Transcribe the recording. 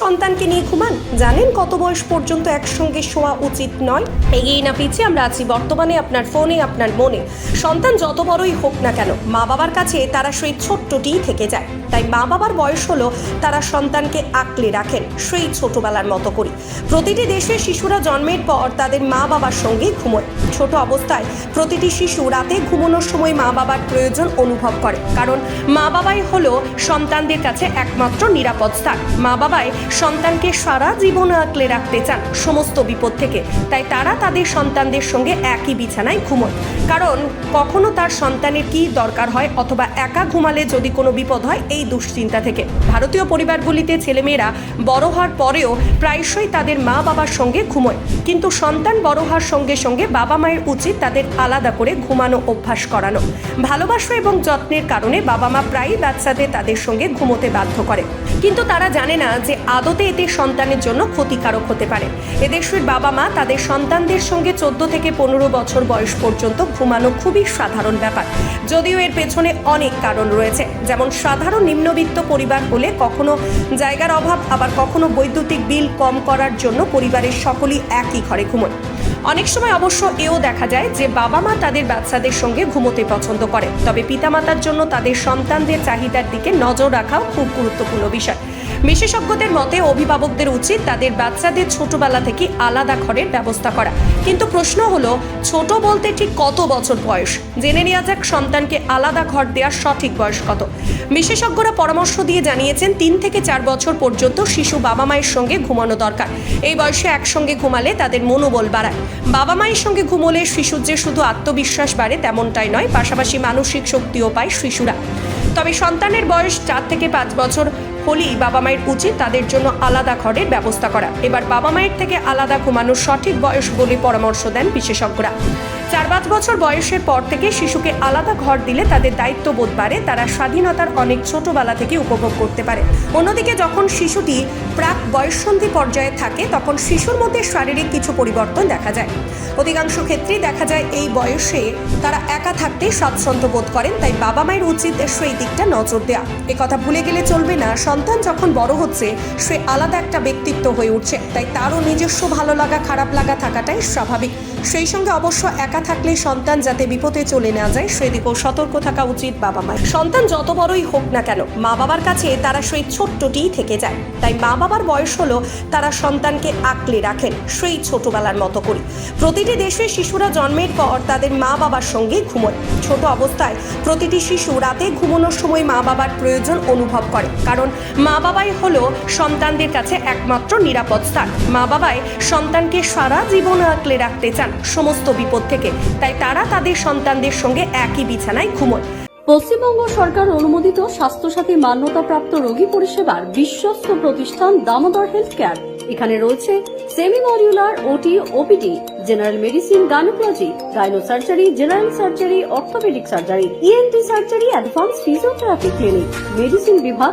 সন্তানকে নিয়ে ঘুমান। জানেন কত বয়স পর্যন্ত একসঙ্গে শোয়া উচিত নয়? এগিয়ে না পিছিয়ে আমরা আছি বর্তমানে আপনার ফোনে, আপনার মনে। সন্তান যত বড়ই হোক না কেন মা বাবার কাছে তারা সেই ছোট্টটিই থেকে যায়। তাই মা বাবার বয়স হলো তারা সন্তানকে আঁকলে রাখেন সেই ছোটবেলার মতো করে। প্রতিটি দেশে শিশুরা জন্মের পর তাদের মা বাবার সঙ্গে ঘুমোয়। ছোট অবস্থায় প্রতিটি শিশু রাতে ঘুমানোর সময় মা বাবার প্রয়োজন অনুভব করে। কারণ মা বাবাই হলো সন্তানদের কাছে একমাত্র নিরাপদ স্থান। মা বাবাই সন্তানকে সারা জীবন আঁকলে রাখতে চান সমস্ত বিপদ থেকে। তাই তারা তাদের সন্তানদের সঙ্গে একই বিছানায় ঘুমোয়। কারণ কখনো তার সন্তানের কি দরকার হয় অথবা একা ঘুমালে যদি কোনো বিপদ হয়, এই দুশ্চিন্তা থেকে। ভারতীয় পরিবারগুলিতে ছেলেমেয়েরা বড় হওয়ার পরেও প্রায়শই তাদের মা বাবার সঙ্গে ঘুমোয়। কিন্তু সন্তান বড় হওয়ার সঙ্গে সঙ্গে বাবা মায়ের উচিত তাদের আলাদা করে ঘুমানো অভ্যাস করানো। ভালোবাসা এবং যত্নের কারণে বাবা মা প্রায়ই বাচ্চাদের তাদের সঙ্গে ঘুমোতে বাধ্য করে। কিন্তু তারা জানে না যে আদতে এতে সন্তানের জন্য ক্ষতিকারক হতে পারে। এদেশের বাবা মা তাদের সন্তানদের সঙ্গে চোদ্দ থেকে পনেরো বছর বয়স পর্যন্ত ঘুমানো খুবই সাধারণ ব্যাপার। যদিও এর পেছনে অনেক কারণ রয়েছে। যেমন সাধারণ নিম্নবিত্ত পরিবার হলে কখনো জায়গার অভাব, আবার কখনো বৈদ্যুতিক বিল কম করার জন্য পরিবারের সকলেই একই ঘরে ঘুমোয়। অনেক সময় অবশ্য এও দেখা যায় যে বাবা মা তাদের বাচ্চাদের সঙ্গে ঘুমোতে পছন্দ করে। তবে পিতামাতার জন্য তাদের সন্তানদের চাহিদার দিকে নজর রাখাও খুব গুরুত্বপূর্ণ বিষয়। বিশেষজ্ঞদের মতে, অভিভাবকদের উচিত তাদের বাচ্চাদের ছোটবেলা থেকে আলাদা ঘরের ব্যবস্থা করা। কিন্তু প্রশ্ন হলো, ছোট বলতে ঠিক কত বছর বয়স? জেনে নেওয়া যাক সন্তানকে আলাদা ঘর দেওয়ার সঠিক বয়স কত। বিশেষজ্ঞরা পরামর্শ দিয়ে জানিয়েছেন, তিন থেকে চার বছর পর্যন্ত শিশু বাবা মায়ের সঙ্গে ঘুমানো দরকার। এই বয়সে একসঙ্গে ঘুমালে তাদের মনোবল বাড়ায়। বাবা মায়ের সঙ্গে ঘুমোলে শিশুর যে শুধু আত্মবিশ্বাস বাড়ে তেমনটাই নয়, পাশাপাশি মানসিক শক্তিও পায় শিশুরা। তবে সন্তানের বয়স চার থেকে পাঁচ বছর হলেই বাবা মায়ের উচিত তাদের জন্য আলাদা ঘরের ব্যবস্থা করা। এবার বাবা মায়ের থেকে আলাদা ঘুমানোর সঠিক বয়স বলে পরামর্শ দেন বিশেষজ্ঞরা। চার পাঁচ বছর বয়সের পর থেকে শিশুকে আলাদা ঘর দিলে তাদের দায়িত্ববোধ বাড়ে, তারা স্বাধীনতার অনেক ছোটবেলা থেকে উপভোগ করতে পারে। অন্যদিকে যখন শিশুটি প্রাক বয়ঃসন্ধি পর্যায়ে থাকে, তখন শিশুর মধ্যে শারীরিক কিছু পরিবর্তন দেখা যায়। অধিকাংশ ক্ষেত্রেই দেখা যায় এই বয়সে তারা একা থাকতে স্বাচ্ছন্দ্য বোধ করেন, তাই বাবা মায়ের উচিত সেই দিকটা নজর দেওয়া। কথা ভুলে গেলে চলবে না, সন্তান যখন বড় হচ্ছে, সে আলাদা একটা ব্যক্তিত্ব হয়ে উঠছে, তাই তারও নিজস্ব ভালো লাগা, খারাপ লাগা থাকাটাই স্বাভাবিক। সেই সঙ্গে অবশ্য একা থাকলে সন্তান যাতে বিপদে চলে না যায় সেদিকেও সতর্ক থাকা উচিত বাবা মায়ের। সন্তান যত বড়ই হোক না কেন, মা বাবার কাছে তারা সেই ছোট্টটিই থেকে যায়। তাই মা বাবার বয়স হলো তারা সন্তানকে আঁকলে রাখেন, সেই ছোটবেলার মতো করে। প্রতিটি দেশে শিশুরা জন্মের পর তাদের মা বাবার সঙ্গে ঘুমোয়। ছোট অবস্থায় প্রতিটি শিশু রাতে ঘুমানোর সময় মা বাবার প্রয়োজন অনুভব করে, কারণ মা বাবাই হলো সন্তানদের কাছে একমাত্র নিরাপদ স্থান। মা বাবাই সন্তানকে সারা জীবন আঁকলে রাখতে চান। সমস্ত বিপদ থেকে। তাই তারা তাদের সন্তানদের সঙ্গে একই বিছানায় ঘুমোয়। পশ্চিমবঙ্গ সরকার অনুমোদিত স্বাস্থ্যসাথী মান্যতাপ্রাপ্ত রোগী পরিষেবার বিশ্বস্ত প্রতিষ্ঠান দামোদর হেলথ কেয়ার এখানে রয়েছে semi modular OT, OPD, general medicine, gynaecology gyno surgery general surgery, orthopaedic surgery, ENT surgery advance physiotherapy clinic, medicine বিভাগ